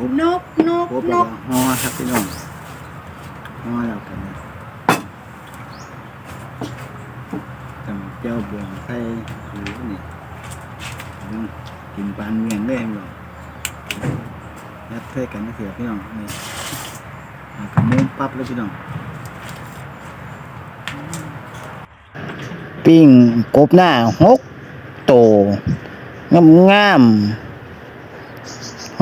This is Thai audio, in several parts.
บนกนกครบนแล้วกก็ห่อครับพี่น้องห่อแล้วกันนะจำเจ้าบวงใส่หูนี่อืมกินปานเมียงได้เองหรอกยัดใส่กันนะเสียพี่น้องนี่แล้วก็มุ้งปั๊บเลยพี่น้องปิ้งกบหน้าหกโตงามงาม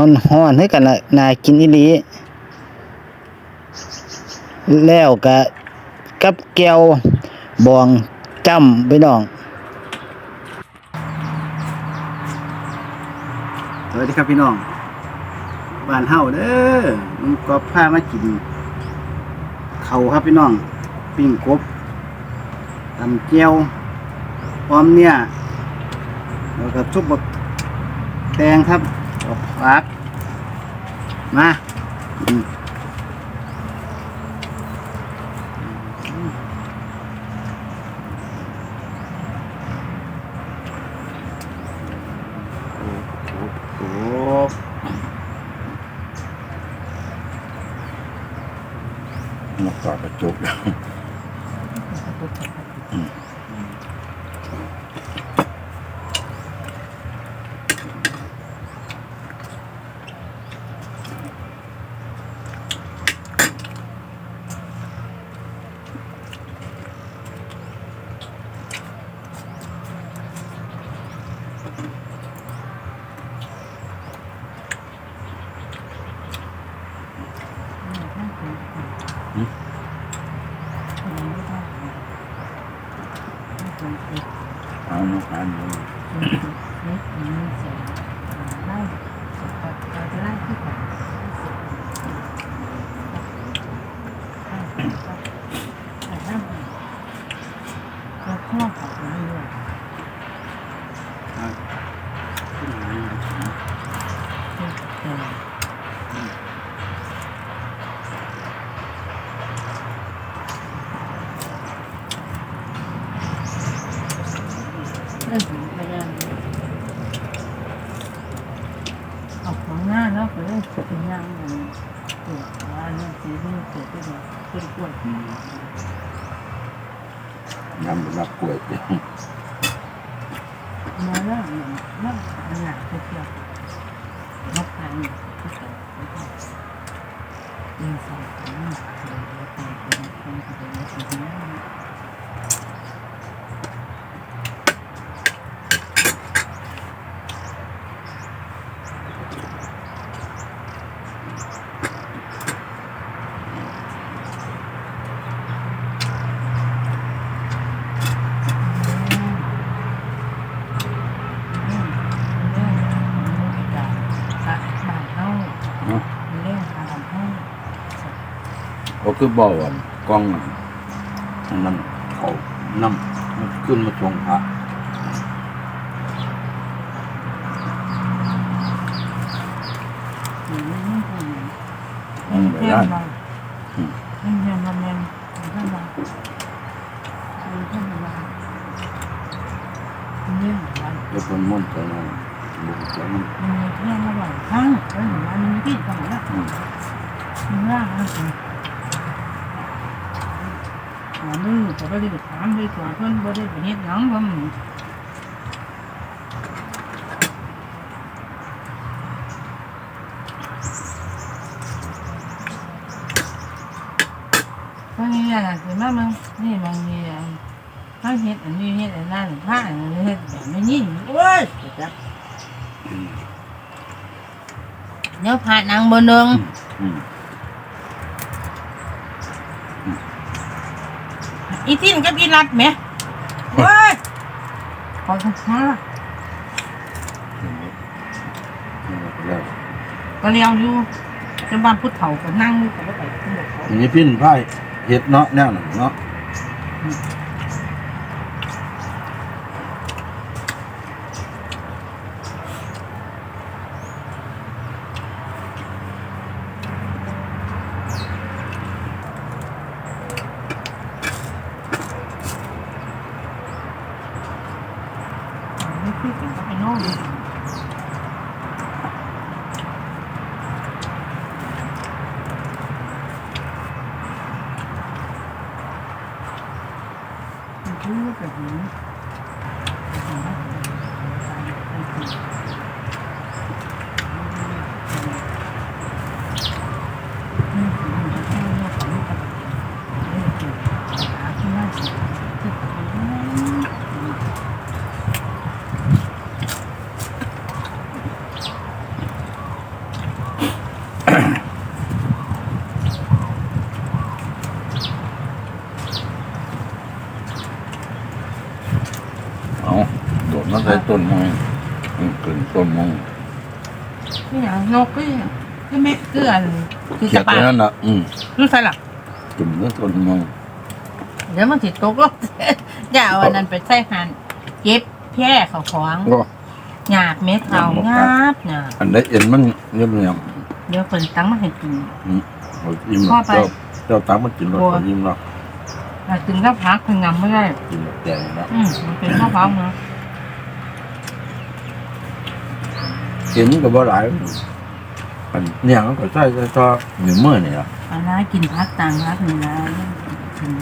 ฮ้อนฮ้อนให้กันละนากินอีหลีแล้วก็กับแก้วบองจำไปน้องสวัสดีครับพี่น้องบ้านเฮาเด้อมันก็พามากินเขาครับพี่น้องปิ้งกบตำเจียวพร้อมเนี่ยแล้วก็ซุปบดแตงครับ กับผักมาอืมโอ้โห นกกากระจกแล้ว เอานกอันนี้เอาของหน้าแล้ว ก็เลยเป็นย่างมันตัวว่าเนี่ยสีที่เกิดขึ้นมาเป็นกล้วยน้ำรับกล้วยมาแล้วเนี่ยแล้วมันหนักเที่ยวนกพันธุ์ที่เกิดขึ้นยิงใส่ของหนักเลยไปเป็นคนที่เป็นสีนี้ เนาะ เรื่องการทำให้ ก็คือบ่อวันกล้องอันนั้นเขาน้ำมันขึ้นมาชงพระหรือไม่ควรมันไปเที่ยได้วเราเที่ยวเราเรียนเที่ยวเราเที่ยวเราเรื่องอะไรยกคนมุ่นใจนั่นบุกใจมันมันมีเที่ยวระหว่างทั้งแล้วหนูมันมีที่ตรงนี้อืมมันว่างนะคุณหามือจะไปได้ถามไปตัวเพื่อนบ่ได้ไปเฮ็ดหยังบ่มึงบางทีอะเห็นไหมมึงนี่บางทีอะถ้าเฮ็ดอันนี้เฮ็ดอันนั้นถ้าอันนี้เฮ็ดแบบไม่ยิ่งโอ้ยจับเดี๋ยวผ่านนางบนหนึ่งอืม อีทิ้นกับอีรัดไหมเว้ยขอสักช้าแล้วก็เลี้ยวอยู่จะบ้านพุทธเถาก็นั่งอยู่กับรถไฟขึ้นรถเขาอันนี้พิ้นไพ่เห็ดเนาะแนวนั้นเนาะ ชื้อแบบนี้ นคือเขียจะดปาตัวนั้นน่ะอืมรู้ใช่หรอจุ่มต้นมงเดี๋ยวมันติดตกลง อย่าเอาอันนั้นไปใส่หันเก็บแพร่เขาของก็ หยาบเม็ดเขางาบหยาบอันใดเอ็นมันเงียบเงียบเดี๋ยวคนตั้งมาให้กิน ๆเอาอิ่มพ่อแล้วไปเจ้าเจ้าตามมันกินแล้วบัวก็อิ่มแล้วแต่กินก็พักคนงำไม่ได้ กินแบบแดงแล้วอืมมันเป็นข้าวพักนะกินก็บ่หลาย อันเนี่ยมันก็ใช่ใช่ชอบเหนือเมื่อนี่ล่ะอันนั้นกินพักต่างพักหนึ่งนะกิน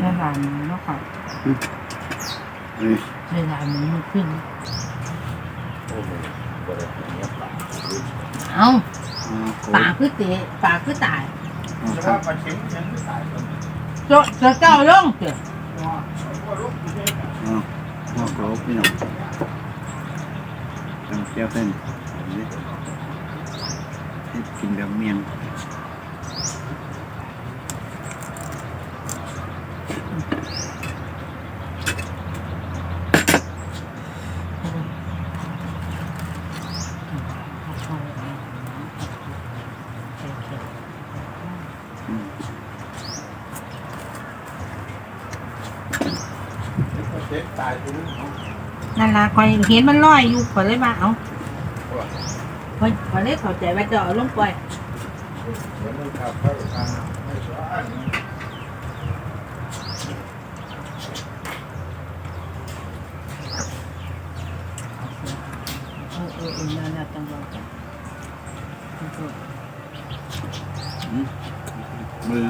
เวลามันแล้วค่ะเอ้ยเวลามันไม่ขึ้น เอาเอาโขปากคือเตะปากคือตายเอา ครับโจะจะเจ้าลงเถอะเอาเอาโขพี่น้องทำเจียวเส้นนี้ให้กินแบบเมียง อืม นั่นล่ะคอยเห็นมันลอยอยู่คอยเลยมาเอาคอยคอยเลยเข้าใจว่าจะเอาลงไปเออเออเออนั่นน่ะต้องรอกันมือ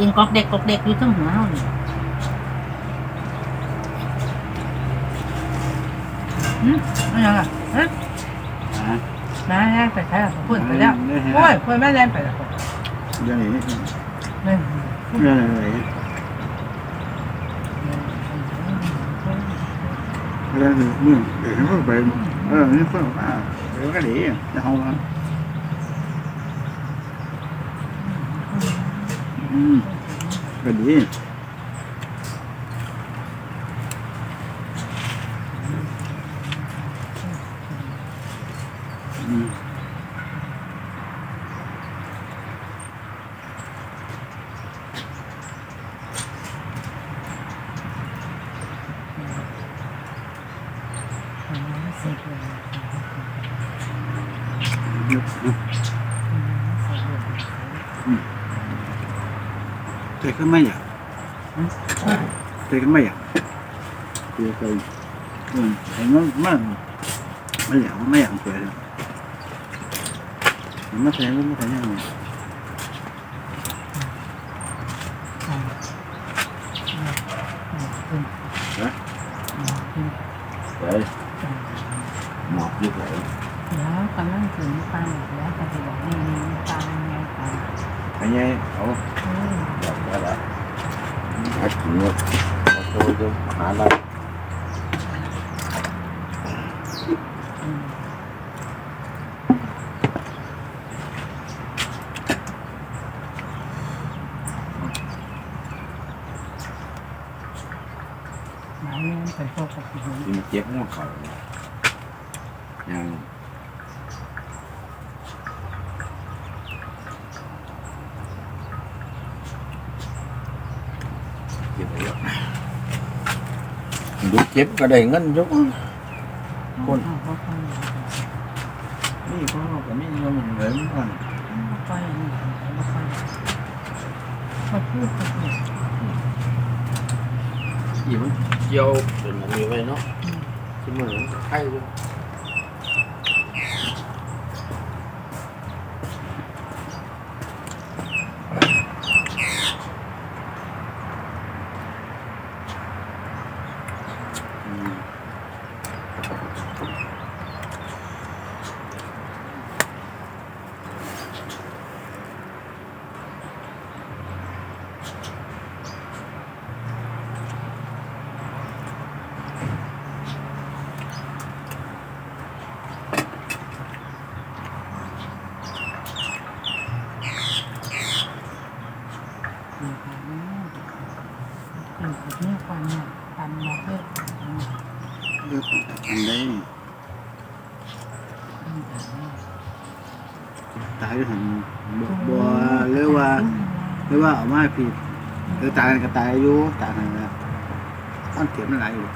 ติงกอกเด็กกอกเด็กอยู่ทั้งหัวเฮานี่หึอะไรอะฮะฮะมาแล้วไปใช้แล้วพูดไปแล้วโอ้ยพูดแม่แรงไปแล้วเรื่องนี้นี่เรื่องอะไรเรื่องนี้มึงเดี๋ยวเขาไปเออนี่เพิ่งมาเดี๋ยวก็ดีจะเอาครับ อืมก็ดีอื มเสร็จเลยเยอะนะเตะขึ้นไม่อยากเตะขึ้นไม่อยากเตะไปอืมเห็นมันมันไม่อยากไม่อยากสวยเลยมันไม่แทงก็ไม่แทงยังไงไปหมอบอยึดไหลแล้วกำลังถึงปลาแล้วก็จะบอกนี่นี่ปลาไงปลาไอ้ยัยเอา เออ อยากได้ละ หากินเนี่ยเอาตัวจะหาอะไร หมาเนี่ยเป็นพวกกับผู้หญิง กินเจ็บหัวเข่ายังเจ็บเยอะ ดูเจ็บก็ได้เงินอยุกคนเขาก็ค่อยนี่พ่อกับนี่เราเหมือนกันค่อยนี่เขาค่อยเขาพูดเขาพูดอีมันเกี่ยวเป็นมันมีไว้เนาะที่มันไข่ด้วย ห กินกับนี่ความเนี่ยปันมาเพื่อเลือกอันใดตายด้วยหันบ่บ่หรือว่าหรือว่าเอามาผิดหรือตายกันก็ตายอายู่ตายกันนะมันเถียมมันหลายอยู่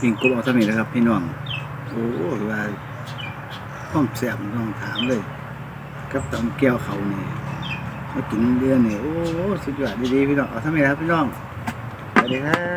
ปิงกุ๊บเอาสมินะครับพี่น้อง โอ้ยว่าต้องแสบต้องถามเลย กับตำแก้วเขานี่มากินเดือนนี่โอ้สุดยอดดีๆพี่น้องเอาทำไมครับพี่น้องสวัสดีครับ